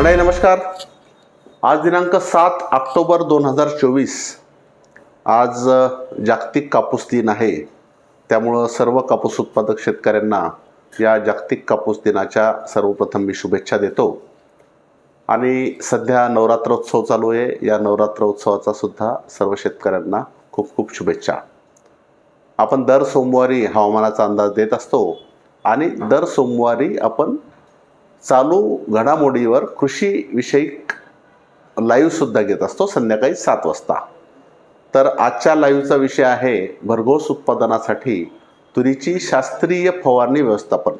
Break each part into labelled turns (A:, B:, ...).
A: मंडळी नमस्कार. आज दिनांक सात ऑक्टोबर दोन हजार चोवीस. आज जागतिक कापूस दिन आहे. त्यामुळं सर्व कापूस उत्पादक शेतकऱ्यांना या जागतिक कापूस दिनाच्या सर्वप्रथम मी शुभेच्छा देतो. आणि सध्या नवरात्रोत्सव चालू आहे. या नवरात्रोत्सवाचा सुद्धा सर्व शेतकऱ्यांना खूप खूप शुभेच्छा. आपण दर सोमवारी हवामानाचा अंदाज देत असतो आणि दर सोमवारी आपण चालू घडामोडीवर कृषीविषयक लाईव्हसुद्धा घेत असतो संध्याकाळी सात वाजता. तर आजच्या लाईव्हचा विषय आहे भरघोस उत्पादनासाठी तुरीची शास्त्रीय फवारणी व्यवस्थापन.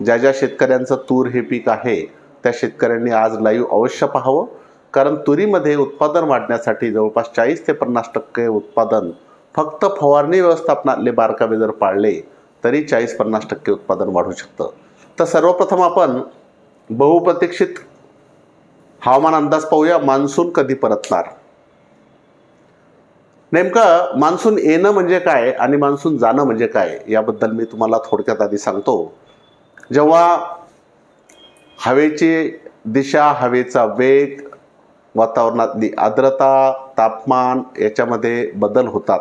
A: ज्या ज्या शेतकऱ्यांचं तूर हे पीक आहे त्या शेतकऱ्यांनी आज लाईव्ह अवश्य पाहावं. कारण तुरीमध्ये उत्पादन वाढण्यासाठी जवळपास चाळीस ते पन्नास टक्के उत्पादन फक्त फवारणी व्यवस्थापनातले बारकावे जर पाळले तरी चाळीस पन्नास टक्के उत्पादन वाढू शकतं. तर सर्वप्रथम आपण बहुप्रतीक्षित हवामान अंदाज पाहूया. मान्सून कधी परतणार? नेमकं मान्सून येणं म्हणजे काय आणि मान्सून जाणं म्हणजे काय याबद्दल मी तुम्हाला थोडक्यात आधी सांगतो. जेव्हा हवेची दिशा हवेचा वेग वातावरणातली आर्द्रता तापमान याच्यामध्ये बदल होतात.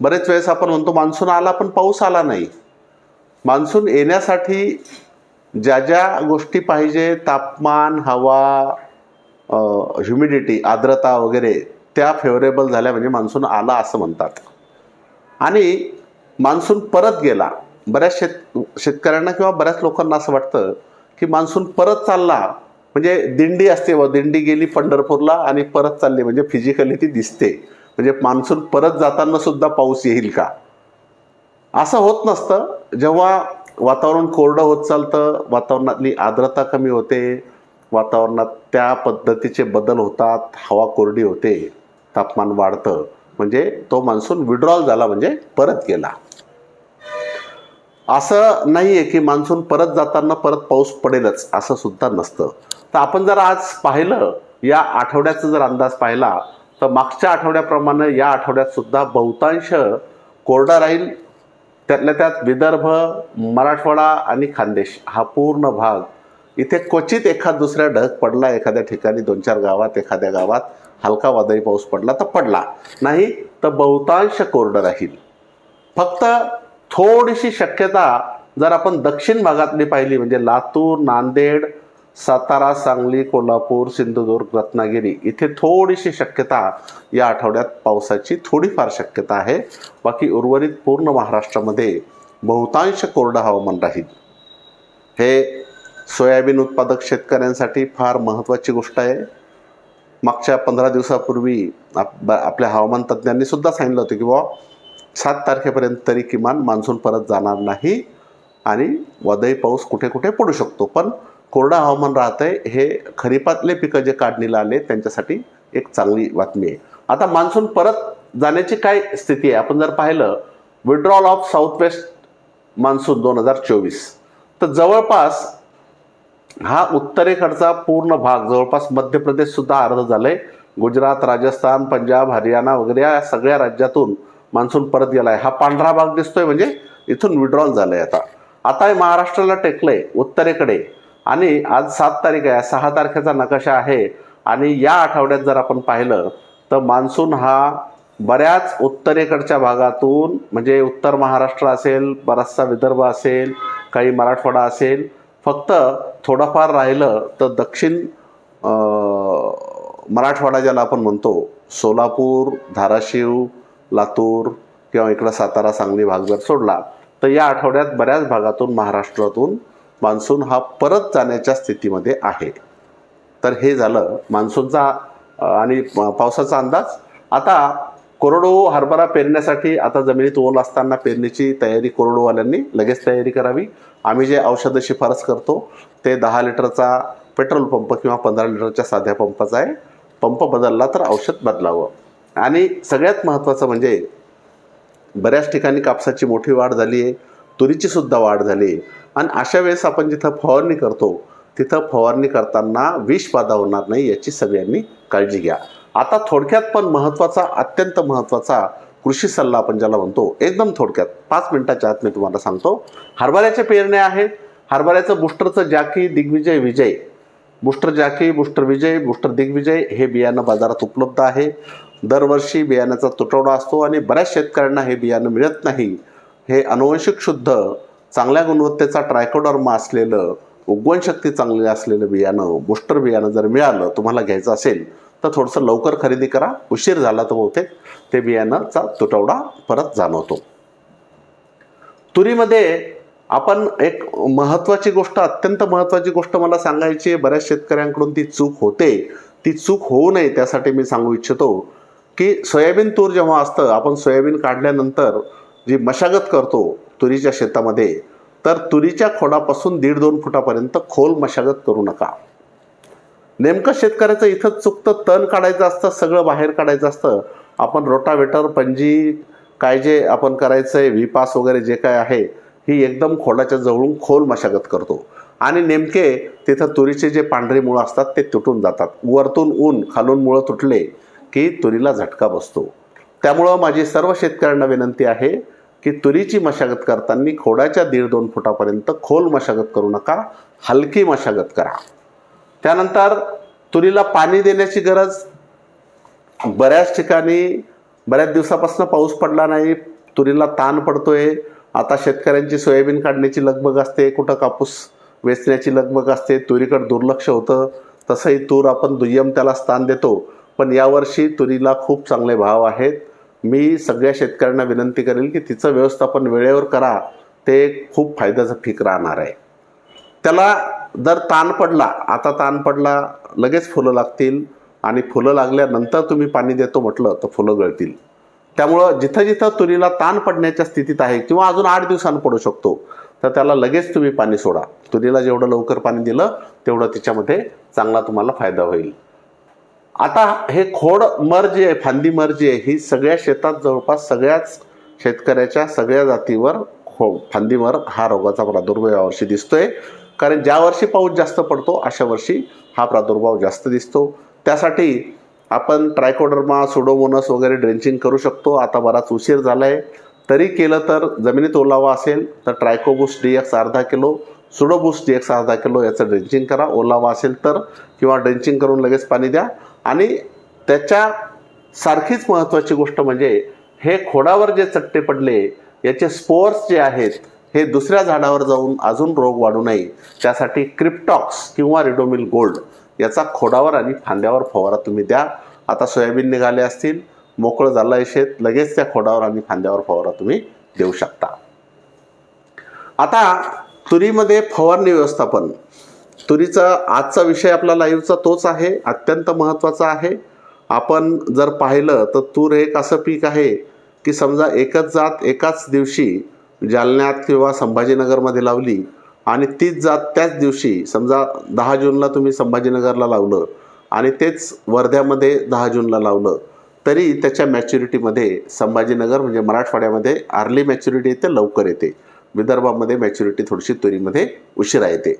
A: बरेच वेळेस आपण म्हणतो मान्सून आला पण पाऊस आला नाही. मान्सून येण्यासाठी ज्या ज्या गोष्टी पाहिजे तापमान हवा ह्युमिडिटी आर्द्रता वगैरे त्या फेवरेबल झाल्या म्हणजे मान्सून आला असं म्हणतात. आणि मान्सून परत गेला. बऱ्याच शेत शेतकऱ्यांना किंवा बऱ्याच लोकांना असं वाटतं की मान्सून परत चालला. म्हणजे दिंडी असते व दिंडी गेली पंढरपूरला आणि परत चालली. म्हणजे फिजिकली ती दिसते. म्हणजे मान्सून परत जाताना सुद्धा पाऊस येईल का? असं होत नसतं. जेव्हा वातावरण कोरडं होत चालतं वातावरणातली आर्द्रता कमी होते वातावरणात त्या पद्धतीचे बदल होतात हवा कोरडी होते तापमान वाढतं. म्हणजे तो मान्सून विड्रॉल झाला म्हणजे परत गेला. असं नाही आहे की मान्सून परत जाताना परत पाऊस पडेलच असं सुद्धा नसतं. तर आपण जर आज पाहिलं या आठवड्याचा जर अंदाज पाहिला तर मागच्या आठवड्याप्रमाणे या आठवड्यात सुद्धा बहुतांश कोरडा राहील त्यातल्या त्यात विदर्भ मराठवाडा आणि खानदेश हा पूर्ण भाग. इथे क्वचित एखाद दुसऱ्या ढग पडला एखाद्या ठिकाणी दोन चार गावात एखाद्या गावात हलका वादळी पाऊस पडला तर पडला. नाही तर बहुतांश कोरडं राहील. फक्त थोडीशी शक्यता जर आपण दक्षिण भागातली पाहिली म्हणजे लातूर नांदेड सातारा सांगली कोल्हापूर सिंधुदुर्ग रत्नागिरी इथे थोडीशी शक्यता या आठवड्यात पावसाची थोडीफार शक्यता आहे. बाकी उर्वरित पूर्ण महाराष्ट्रामध्ये बहुतांश कोरडं हवामान राहील. हे सोयाबीन उत्पादक शेतकऱ्यांसाठी फार महत्त्वाची गोष्ट आहे. मागच्या पंधरा दिवसापूर्वी आप ब- आपल्या हवामान तज्ज्ञांनी सुद्धा सांगितलं होतं की बुवा सात तारखेपर्यंत तरी किमान मान्सून परत जाणार नाही आणि वादळी पाऊस कुठे कुठे पडू शकतो. पण कोरडं हवामान राहतंय हे खरीपातले पिकं जे काढणीला आले त्यांच्यासाठी एक चांगली बातमी आहे. आता मान्सून परत जाण्याची काय स्थिती आहे? आपण जर पाहिलं withdrawal of south west monsoon दोन हजार चोवीस. तर जवळपास हा उत्तरेकडचा पूर्ण भाग जवळपास मध्य प्रदेश सुद्धा अर्ध आहे गुजरात राजस्थान पंजाब हरियाणा वगैरे या सगळ्या राज्यातून मान्सून परत गेलाय. हा पांढरा भाग दिसतोय म्हणजे इथून विड्रॉल झालंय आता. आता हे महाराष्ट्राला टेकलंय उत्तरेकडे. आणि आज सात तारीख आहे सहा तारखेचा नकाशा आहे. आणि या आठवड्यात जर आपण पाहिलं तर मान्सून हा बऱ्याच उत्तरेकडच्या भागातून म्हणजे उत्तर महाराष्ट्र असेल बराचसा विदर्भ असेल काही मराठवाडा असेल फक्त थोडंफार राहिलं तर दक्षिण मराठवाडा ज्याला आपण म्हणतो सोलापूर धाराशिव लातूर किंवा इकडं सातारा सांगली भाग जर सोडला तर या आठवड्यात बऱ्याच भागातून महाराष्ट्रातून मान्सून हा परत जाण्याच्या स्थितीमध्ये आहे. तर हे झालं. मान्सूनचा आणि पावसाचा अंदाज. आता कोरडो हरभरा पेरण्यासाठी आता जमिनीत ओल असताना पेरणीची तयारी कोरडोवाल्यांनी लगेच तयारी करावी. आम्ही जे औषधं शिफारस करतो ते दहा लिटरचा पेट्रोल पंप किंवा पंधरा लिटरच्या साध्या पंपाचा आहे. पंप बदलला तर औषध बदलावं. आणि सगळ्यात महत्त्वाचं म्हणजे बऱ्याच ठिकाणी कापसाची मोठी वाढ झाली आहे तुरीची सुद्धा वाढ झाली आहे आणि अशा वेळेस आपण जिथं फवारणी करतो तिथं फवारणी करताना विष बाधा होणार नाही याची सगळ्यांनी काळजी घ्या. आता थोडक्यात पण महत्त्वाचा अत्यंत महत्त्वाचा कृषी सल्ला आपण ज्याला म्हणतो एकदम थोडक्यात पाच मिनिटाच्या आत मी तुम्हाला सांगतो. हरभऱ्याच्या पेरण्या आहेत हरभऱ्याचं बुस्टरचं Jaki Digvijay Vijay. Booster Jaki booster Vijay booster Digvijay हे बियाणं बाजारात उपलब्ध आहे. दरवर्षी बियाण्याचा तुटवडा असतो आणि बऱ्याच शेतकऱ्यांना हे बियाणं मिळत नाही. हे अनुवंशिक शुद्ध चांगल्या गुणवत्तेचा ट्रायकोडर्मा असलेलं उगवण शक्ती चांगली असलेलं बियाणं बुस्टर बियाणं जर मिळालं तुम्हाला घ्यायचं असेल तर थोडंसं लवकर खरेदी करा. उशीर झाला तर बहुतेक ते बियाणाचा तुटवडा परत जाणवतो. तुरीमध्ये आपण एक महत्त्वाची गोष्ट अत्यंत महत्त्वाची गोष्ट मला सांगायची आहे. बऱ्याच शेतकऱ्यांकडून ती चूक होते. ती चूक होऊ नये त्यासाठी मी सांगू इच्छितो की सोयाबीन तूर जेव्हा असतं आपण सोयाबीन काढल्यानंतर जी मशागत करतो तुरीच्या शेतामध्ये तर तुरीच्या खोडापासून दीड दोन फुटापर्यंत खोल मशागत करू नका. नेमकं शेतकऱ्याचं इथं चुकतं तण काढायचं असतं सगळं बाहेर काढायचं असतं आपण रोटावेटर पंजी काय जे आपण करायचं आहे विपास वगैरे जे काय आहे ही एकदम खोडाच्या जवळून खोल मशागत करतो. आणि नेमके तिथं तुरीचे जे पांढरे मुळं असतात ते तुटून जातात. वरतून ऊन खालून मुळं तुटले की तुरीला झटका बसतो. त्यामुळं माझी सर्व शेतकऱ्यांना विनंती आहे की तुरीची मशागत करताना खोडाच्या दीड दोन फुटापर्यंत खोल मशागत करू नका हलकी मशागत करा. त्यानंतर तुरीला पाणी देण्याची गरज बऱ्याच ठिकाणी बऱ्याच दिवसापासून पाऊस पडला नाही तुरीला ताण पडतोय आता शेतकऱ्यांची सोयाबीन काढण्याची लगबग असते कुठं कापूस वेचण्याची लगबग असते तुरीकडे दुर्लक्ष होतं तसंही तूर आपण दुय्यम त्याला स्थान देतो पण यावर्षी तुरीला खूप चांगले भाव आहेत. मी सगळ्या शेतकऱ्यांना विनंती करेल की तिचं व्यवस्थापन वेळेवर करा. ते खूप फायद्याचं पीक राहणार आहे. त्याला जर ताण पडला आता ताण पडला लगेच फुलं लागतील आणि फुलं लागल्यानंतर तुम्ही पाणी देतो म्हटलं तर फुलं गळतील. त्यामुळं जिथं जिथं तुरीला ताण पडण्याच्या स्थितीत आहे किंवा अजून आठ दिवसांनी पडू शकतो तर त्याला लगेच तुम्ही पाणी सोडा. तुरीला जेवढं लवकर पाणी दिलं तेवढं तिच्यामध्ये चांगला तुम्हाला फायदा होईल. आता हे खोड मर जी आहे फांदी मर जी आहे ही सगळ्या शेतात जवळपास सगळ्याच शेतकऱ्याच्या सगळ्या जातीवर खो फांदी मर हा रोगाचा प्रादुर्भाव यावर्षी दिसतोय. कारण ज्या वर्षी पाऊस जास्त पडतो अशा वर्षी हा प्रादुर्भाव जास्त दिसतो. त्यासाठी आपण ट्रायकोडर्मा सुडोमोनस वगैरे ड्रेंचिंग करू शकतो. आता बराच उशीर झाला आहे तरी केलं तर जमिनीत ओलावा असेल तर ट्रायकोबूस डी एक्स अर्धा kilo pseudo boost D X अर्धा किलो याचं ड्रेंचिंग करा. ओलावा असेल तर किंवा ड्रेंचिंग करून लगेच पाणी द्या. आणि त्याच्या सारखीच महत्त्वाची गोष्ट म्हणजे हे खोडावर जे चट्टे पडले याचे स्पोअर्स जे आहेत हे दुसऱ्या झाडावर जाऊन अजून रोग वाढू नये. त्यासाठी क्रिप्टॉक्स किंवा रिडोमिल गोल्ड याचा खोडावर आणि फांद्यावर फवारा तुम्ही द्या. आता सोयाबीन निघाले असतील मोकळं झालं आहे शेत लगेच त्या खोडावर आणि फांद्यावर फवारा तुम्ही देऊ शकता. आता तुरीमध्ये फवारणी व्यवस्थापन. तुरीचा आजचा विषय आपला लाईव्हचा तोच आहे अत्यंत महत्त्वाचा आहे. आपण जर पाहिलं तर तूर एक असं पीक आहे की समजा एकच जात एकाच दिवशी जालन्यात किंवा संभाजीनगरमध्ये लावली आणि तीच जात त्याच दिवशी समजा दहा जूनला तुम्ही संभाजीनगरला लावलं आणि तेच वर्ध्यामध्ये दहा जूनला लावलं तरी त्याच्या मॅच्युरिटीमध्ये संभाजीनगर म्हणजे मराठवाड्यामध्ये अर्ली मॅच्युरिटी येते लवकर येते. विदर्भामध्ये मॅच्युरिटी थोडीशी तुरीमध्ये उशिरा येते.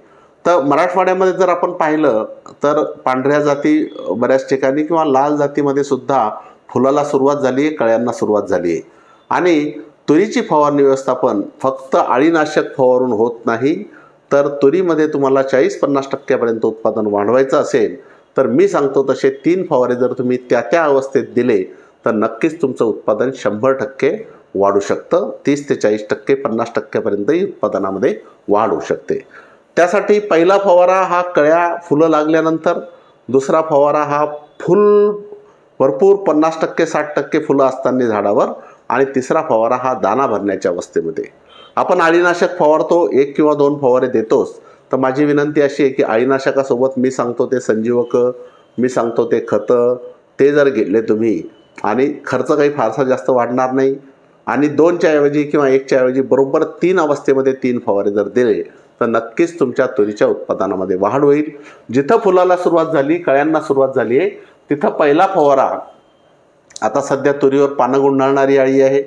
A: तर मराठवाड्यामध्ये जर आपण पाहिलं तर पांढऱ्या जाती बऱ्याच ठिकाणी किंवा लाल जातीमध्ये सुद्धा फुलाला सुरुवात झाली आहे कळ्यांना सुरुवात झाली. आहे आणि तुरीची फवारणी व्यवस्थापन फक्त अळीनाशक फवारून होत नाही तर तुरीमध्ये तुम्हाला चाळीस पन्नास टक्क्यापर्यंत उत्पादन वाढवायचं असेल तर मी सांगतो तसे तीन फवारे जर तुम्ही त्या त्या अवस्थेत दिले तर नक्कीच तुमचं उत्पादन शंभर टक्के वाढू शकतं. तीस ते चाळीस टक्के पन्नास टक्क्यापर्यंतही उत्पादनामध्ये वाढ होऊ शकते. त्यासाठी पहिला फवारा हा कळ्या फुलं लागल्यानंतर दुसरा फवारा हा फुल भरपूर पन्नास टक्के साठ टक्के फुलं असताना झाडावर आणि तिसरा फवारा हा दाना भरण्याच्या अवस्थेमध्ये. आपण अळीनाशक फवारतो एक किंवा दोन फवारे देतोच. तर माझी विनंती अशी आहे की अळीनाशकासोबत मी सांगतो ते संजीवक मी सांगतो ते खतं ते जर घेतले तुम्ही आणि खर्च काही फारसा जास्त वाढणार नाही आणि दोनच्या ऐवजी किंवा एकच्या ऐवजी बरोबर तीन अवस्थेमध्ये तीन फवारे जर दिले तर नक्कीच तुमच्या तुरीच्या उत्पादनामध्ये वाढ होईल. जिथं फुलाला सुरुवात झाली कळ्यांना सुरुवात झाली आहे तिथं पहिला फवारा. आता सध्या तुरीवर पानं गुंडाळणारी अळी आहे.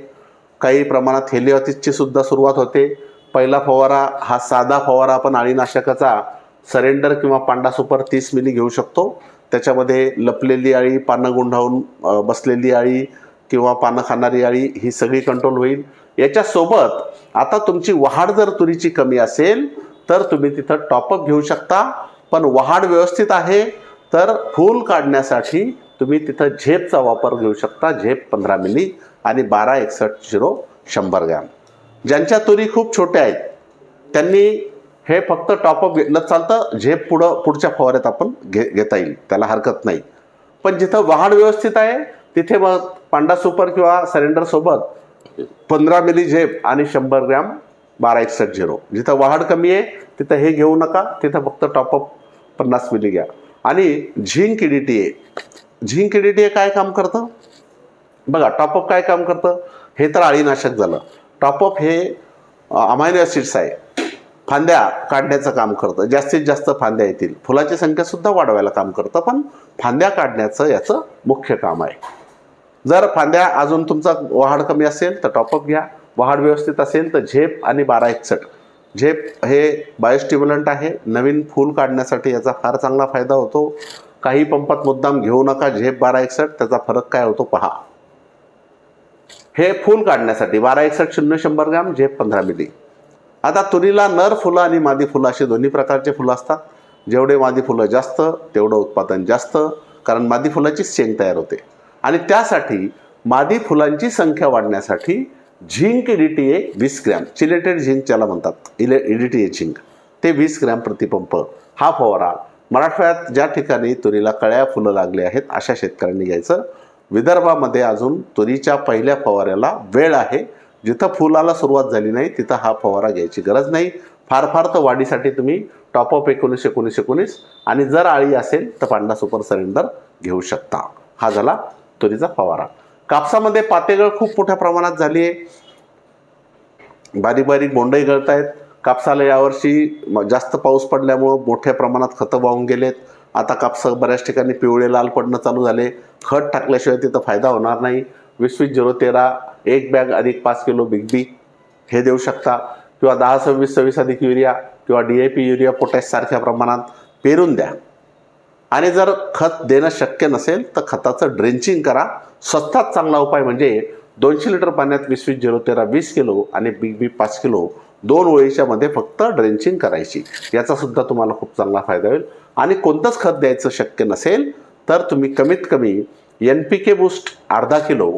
A: काही प्रमाणात हेलिओथिसची सुद्धा सुरुवात होते. पहिला फवारा हा साधा फवारा आपण अळीनाशकाचा सरेंडर किंवा पांडा सुपर तीस मिली घेऊ शकतो. त्याच्यामध्ये लपलेली अळी पानं गुंडाळून बसलेली अळी किंवा पानं खाणारी अळी ही सगळी कंट्रोल होईल. याच्यासोबत आता तुमची वाढ जर तुरीची कमी असेल तर तुम्ही तिथं टॉपअप घेऊ शकता. पण वहाड व्यवस्थित आहे तर फूल काढण्यासाठी तुम्ही तिथं झेपचा वापर घेऊ शकता. झेप पंधरा मिली आणि बारा एकसष्ट झिरो शंभर ग्रॅम. ज्यांच्या तुरी खूप छोट्या आहेत त्यांनी हे फक्त टॉपअप घेतलं चालतं झेप पुढं पुढच्या फवाऱ्यात आपण घे घेता येईल. त्याला हरकत नाही. पण जिथं वहाड व्यवस्थित आहे तिथे मग पांडा सुपर किंवा सरेंडरसोबत पंधरा मिली झेप आणि शंभर ग्रॅम बारा एकसष्ट झिरो. जिथं वाढ कमी आहे तिथं हे घेऊ नका तिथं फक्त टॉपअप पन्नास मिली घ्या. आणि zinc D A. Zinc D A काय काम करतं? बघा टॉपअप काय काम करतं? हे तर अळीनाशक झालं. टॉपअप हे अमायनो ॲसिड्स आहे. फांद्या काढण्याचं काम करतं. जास्तीत जास्त फांद्या येतील. फुलाची संख्यासुद्धा वाढवायला काम करतं पण फांद्या काढण्याचं याचं मुख्य काम आहे. जर फांद्या अजून तुमचा वहाड कमी असेल तर टॉपअप घ्या. वहाड व्यवस्थित असेल तर झेप आणि बारा एकसठ. झेप हे बायोस्टिम्युलंट आहे. नवीन फूल काढण्यासाठी याचा फार चांगला फायदा होतो. काही पंपात मुद्दाम घेऊ नका झेप बारा एकसठ त्याचा फरक काय होतो पहा. हे फूल काढण्यासाठी बारा एकसट शून्य शंभर ग्रॅम झेप पंधरा मिली. आता तुरीला नर फुलं आणि मादी फुलं असे दोन्ही प्रकारचे फुलं असतात. जेवढे मादी फुलं जास्त तेवढं उत्पादन जास्त कारण मादी फुलाचीच शेंग तयार होते. आणि त्यासाठी मादी फुलांची संख्या वाढण्यासाठी झिंक डी टी ए वीस ग्रॅम. चिलेटेड झिंक ज्याला म्हणतात इले डी टी ए झिंक. ते वीस ग्रॅम प्रतिपंप. हा फवारा मराठवाड्यात ज्या ठिकाणी तुरीला कळ्या फुलं लागले आहेत अशा शेतकऱ्यांनी घ्यायचं. विदर्भामध्ये अजून तुरीच्या पहिल्या फवाऱ्याला वेळ आहे. जिथं फुलाला सुरुवात झाली नाही तिथं हा फवारा घ्यायची गरज नाही. फार फार तर वाढीसाठी तुम्ही टॉपअप एकोणीस एकोणीस एकोणीस आणि जर आळी असेल तर पांडा सुपर सरेंडर घेऊ शकता. हा झाला तुरीचा फवारा. कापसामध्ये पातेगळ खूप मोठ्या प्रमाणात झाली आहे बारीक बारीक बोंडही गळत आहेत कापसाला यावर्षी जास्त पाऊस पडल्यामुळं मोठ्या प्रमाणात खतं वाहून गेलेत. आता कापस बऱ्याच ठिकाणी पिवळे लाल पडणं चालू झाले. खत टाकल्याशिवाय तिथं फायदा होणार नाही. वीस वीस झिरो तेरा एक बॅग अधिक पाच किलो बिग बी हे देऊ शकता. किंवा दहा सव्वीस सव्वीस अधिक युरिया किंवा डी ए पी युरिया पोटॅशसारख्या प्रमाणात पेरून द्या. आणि जर खत देणं शक्य नसेल तर खताचं ड्रेंचिंग करा. स्वस्तात चांगला उपाय म्हणजे दोनशे लिटर पाण्यात वीस वीस झिरो तेरा वीस किलो आणि बिग बी पाच किलो दोन ओळीच्या मध्ये फक्त ड्रेंचिंग करायची. याचा सुद्धा तुम्हाला खूप चांगला फायदा होईल. आणि कोणतंच खत द्यायचं शक्य नसेल तर तुम्ही कमीत कमी एन पी के बूस्ट अर्धा किलो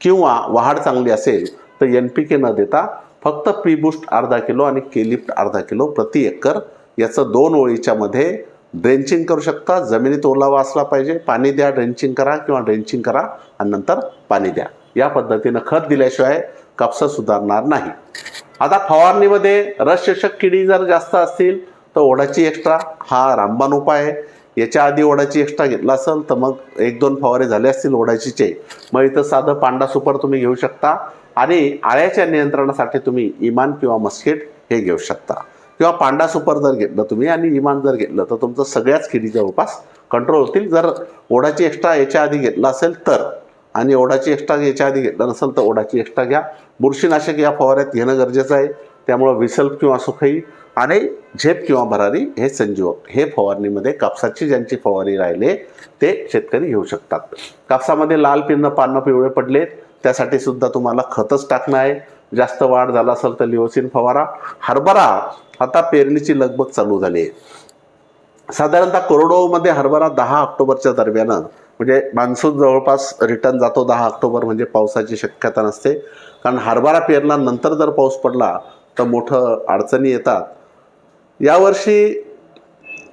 A: किंवा वहाड चांगली असेल तर एन पी के न देता फक्त पी बूस्ट अर्धा किलो आणि केलिफ्ट अर्धा किलो प्रति एकर याचं दोन ओळीच्या मध्ये ड्रेंचिंग करू शकता. जमिनीत ओलावा असला पाहिजे. पाणी द्या ड्रेंचिंग करा किंवा ड्रेंचिंग करा आणि नंतर पाणी द्या. या पद्धतीनं खत दिल्याशिवाय कापसं सुधारणार नाही. आता फवारणीमध्ये रस किडी जर जास्त असतील तर ओढाची एक्स्ट्रा हा रामबाण उपाय आहे. याच्या आधी ओढाची एक्स्ट्रा घेतला असेल तर मग एक दोन फवारे झाले असतील ओढाचीचे मग इथं साधं पांडा सुपर तुम्ही घेऊ शकता आणि आळ्याच्या नियंत्रणासाठी तुम्ही इमान किंवा मस्किट हे घेऊ शकता. किंवा पांडा सुपर जर घेतलं तुम्ही आणि इमान जर घेतलं तर तुमचं सगळ्याच खिडी उपास कंट्रोल होतील. जर ओढाची एक्स्ट्रा याच्या आधी घेतला असेल तर. आणि ओढाची एक्स्ट्रा याच्या आधी घेतलं नसेल तर ओढाची एक्स्ट्रा घ्या. बुरशीनाशक या फवाऱ्यात घेणं गरजेचं आहे. त्यामुळं विसल्प किंवा सुखई आणि झेप किंवा भरारी हे संजीवक हे फवारणीमध्ये कापसाची ज्यांची फवारणी राहिले ते शेतकरी घेऊ शकतात. कापसामध्ये लाल पिन्न पानं पिवळे पडलेत. त्यासाठी सुद्धा तुम्हाला खतच टाकणं आहे. जास्त वाढ झाला असेल तर लिओसिन फवारा हरभरा आता पेरणीची लगबग चालू झाली. आहे साधारणतः कोरडोमध्ये हरभरा दहा ऑक्टोबरच्या दरम्यान म्हणजे मान्सून जवळपास रिटर्न जातो दहा ऑक्टोबर म्हणजे पावसाची शक्यता नसते. कारण हरभरा पेरला नंतर जर पाऊस पडला तर मोठं अडचणी येतात. यावर्षी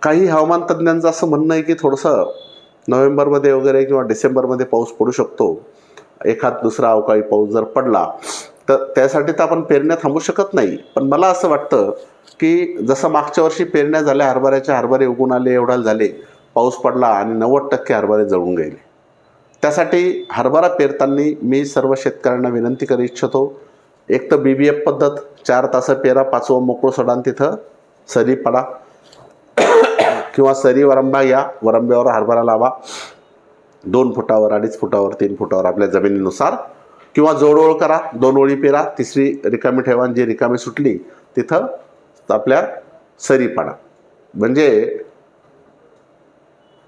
A: काही हवामान तज्ज्ञांचं असं म्हणणं आहे की थोडंसं नोव्हेंबरमध्ये वगैरे किंवा डिसेंबरमध्ये पाऊस पडू शकतो. एखाद दुसरा अवकाळी पाऊस जर पडला तर त्यासाठी तर आपण पेरण्या थांबू शकत नाही. पण मला असं वाटतं की जसं मागच्या वर्षी पेरण्या झाल्या हरभऱ्याच्या हरभरे उगून आले एवढा झाले पाऊस पडला आणि नव्वद टक्के हरभरे जळून गेले. त्यासाठी हरभरा पेरताना मी सर्व शेतकऱ्यांना विनंती करू इच्छितो एक तर बी बी एफ पद्धत चार तास पेरा पाचवं मोकळं सोडान तिथं सरी पडा. किंवा सरी वरंबा या वरंब्यावर हरभरा लावा. दोन फुटावर अडीच फुटावर तीन फुटावर आपल्या जमिनीनुसार. किंवा जोडओळ करा दोन ओळी पेरा तिसरी रिकामी ठेवा आणि जी रिकामी सुटली तिथं आपल्या सरी पाडा म्हणजे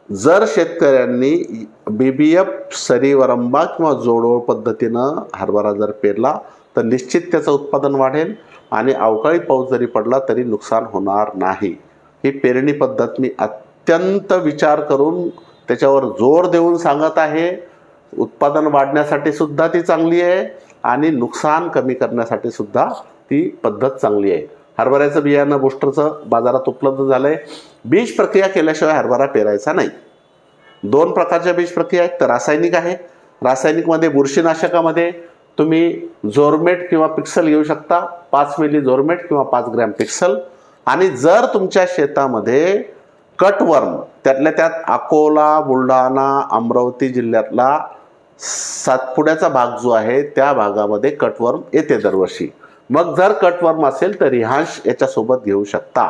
A: जर शेतकऱ्यांनी बी बी एफ सरी वरंबा किंवा जोडोळ पद्धतीनं हरभरा जर पेरला तर निश्चित त्याचं उत्पादन वाढेल आणि अवकाळी पाऊस जरी पडला तरी नुकसान होणार नाही. ही पेरणी पद्धत मी अत्यंत विचार करून त्याच्यावर जोर देऊन सांगत आहे. उत्पादन वाढण्यासाठी सुद्धा ती चांगली आहे आणि नुकसान कमी करण्यासाठी सुद्धा ती पद्धत चांगली आहे. हरभऱ्याचं बियाणं बुस्टरचं बाजारात उपलब्ध झालं आहे बीज प्रक्रिया केल्याशिवाय हरभरा पेरायचा नाही. दोन प्रकारच्या बीज प्रक्रिया आहेत. तर रासायनिक आहे. रासायनिकमध्ये बुरशीनाशकामध्ये तुम्ही जोरमेट किंवा पिक्सल घेऊ शकता. पाच मिली जोरमेट किंवा पाच ग्रॅम पिक्सल. आणि जर तुमच्या शेतामध्ये कटवर्म त्यातल्या त्यात अकोला बुलढाणा अमरावती जिल्ह्यातला सातपुड्याचा भाग जो आहे त्या भागामध्ये कटवर्म येते दरवर्षी. मग जर कटवर्म असेल तर रिहांश याच्यासोबत घेऊ शकता.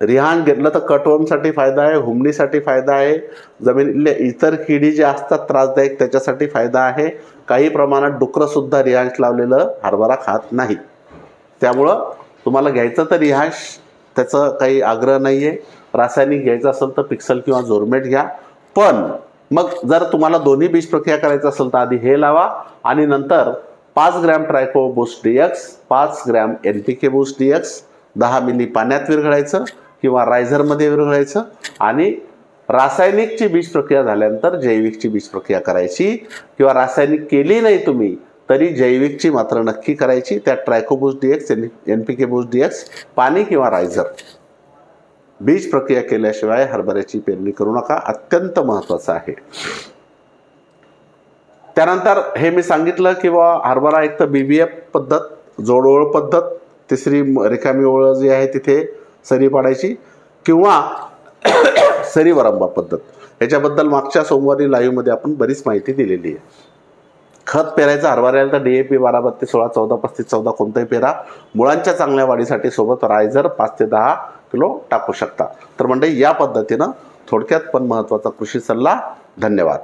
A: रिहान घेतलं तर कटवर्मसाठी फायदा आहे हुमणीसाठी फायदा आहे जमिनीतले इतर किडी जे असतात त्रासदायक त्याच्यासाठी फायदा आहे. काही प्रमाणात डुकरंसुद्धा रिहांश लावलेलं हरभरा खात नाही. त्यामुळं तुम्हाला घ्यायचं तर रिहांश त्याचं काही आग्रह नाही आहे रासायनिक घ्यायचं असेल तर पिक्सल किंवा जोरमेट घ्या. पण मग जर तुम्हाला दोन्ही बीज प्रक्रिया करायचं असेल तर आधी हे लावा आणि नंतर पाच gram tricho boost D X पाच gram N P K boost D X दहा मिली पाण्यात विरघळायचं किंवा रायझरमध्ये विरघळायचं आणि रासायनिकची बीज प्रक्रिया झाल्यानंतर जैविकची बीज प्रक्रिया करायची किंवा रासायनिक केली नाही तुम्ही तरी जैविकची मात्र नक्की करायची. त्यात tricho boost D X N N P K boost D X पाणी किंवा रायझर. बीज प्रक्रिया केल्याशिवाय हरभऱ्याची पेरणी करू नका. अत्यंत महत्त्वाचं आहे. त्यानंतर हे मी सांगितलं की बा हरभरा एक तर बीबीएफ पद्धत जोडओळ पद्धत तिसरी रिकामी ओळ जी आहे तिथे सरी पाडायची किंवा सरी वरंबा पद्धत. याच्याबद्दल मागच्या सोमवारी लाईव्हमध्ये आपण बरीच माहिती दिलेली आहे. खत पेरायचं हरभऱ्याला तर डी ए पी बारा बत्तीस सोळा चौदा पस्तीस चौदा कोणताही पेरा. मुळांच्या चांगल्या वाढीसाठी सोबत रायझर पाच ते दहा किलो टाकू शकता. तर म्हणजे या पद्धतीनं थोडक्यात पण महत्त्वाचा कृषी सल्ला. धन्यवाद.